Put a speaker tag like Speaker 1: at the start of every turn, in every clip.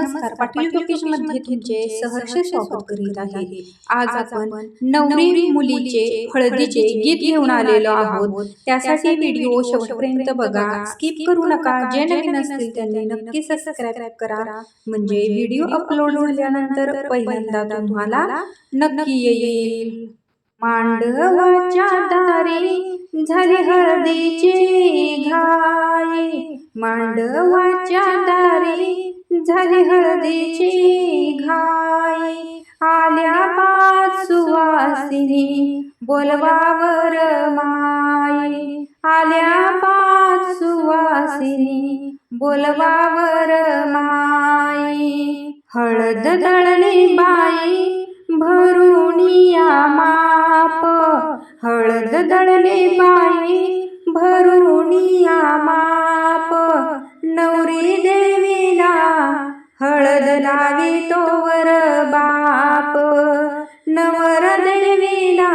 Speaker 1: नमस्कार. पाटील टॉकीजमध्ये तुमचे सहर्ष स्वागत करीत आहे. आज आपण नवरी मुलीचे हळदीचे गीत घेऊन आलेलो आहोत. त्यासाठी व्हिडिओ शेवटपर्यंत बघा. स्किप करू नका. जे नवीन असतील त्यांनी नक्की सबस्क्राईब करा. म्हणजे व्हिडिओ अपलोड झाल्यानंतर पहिल्यांदा तुम्हाला नक्की येईल. मांडवाच्या दारी झाली हळदीची घाई. मांडवाच्या झाली हळदीची घाई. आल्या पाच सुवासिनी बोलवावर माई. आल्या पाच सुवासिनी बोलवावर माई. हळद दळली बाई भरुणिया माप. हळद दळली बाई भरुनिया माप. लावी तोवर बाप. नवर देवीला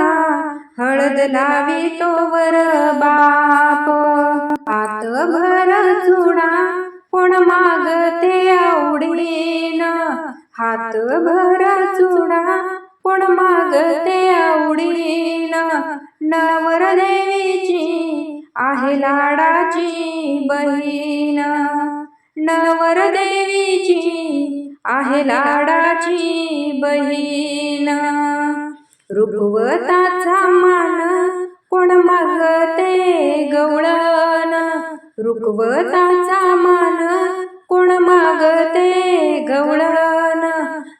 Speaker 1: हळद लावी तोवर बाप. हात भर चुडा कोण मागते आवडीन. हात भर चुडा कोण मागते आवडीन. नवर देवीची आहे लाडाची बहीण. नवर देवीची आहे लाडाची बहीण. रुखवताचा मान कोण मागते गवळण? रुखवताचा मान कोण मागते गवळण?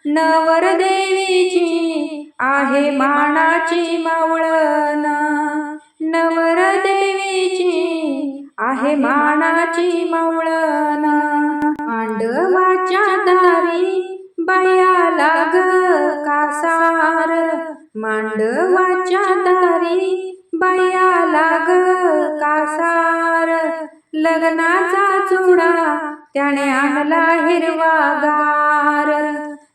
Speaker 1: नवर देवीची आहे मानाची मावळण. नवर देवीची आहे मानाची मावळण. मांडवा दारी बयाला ग कासार. मांडवाच्या दारी बयाला ग कासार. लग्नाचा चुडा त्याने आणला हिरवागार.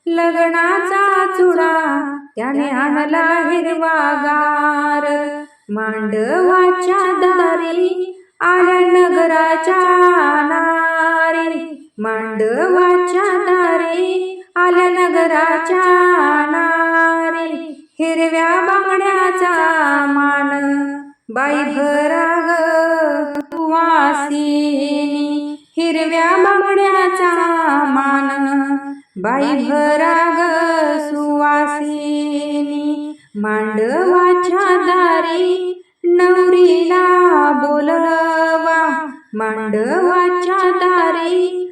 Speaker 1: लग्नाचा चुडा त्याने आणला हिरवागार. मांडवाच्या दारी आल्या नगराच्या नारी. मांड नगराच्या हिरव्या बांगड्याचा मान. बाई भराग वासिनी हिरव्या बांगड्याचा मान. बाई भराग सुवासिनी मांडवाच्या दारी नवरीला बोलवा मांडवाच्या दारी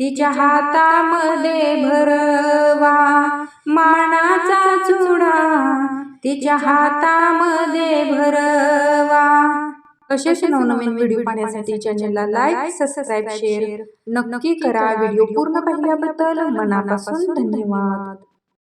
Speaker 1: तिच्या हातामध्ये भरवा मानाचा चुडा. तिच्या हातामध्ये भरवा. असेच नवनवीन व्हिडिओ पाहण्यासाठी चॅनलला लाईक सबस्क्राईब शेअर नक्की करा. व्हिडिओ पूर्ण पाहिल्याबद्दल मनापासून धन्यवाद.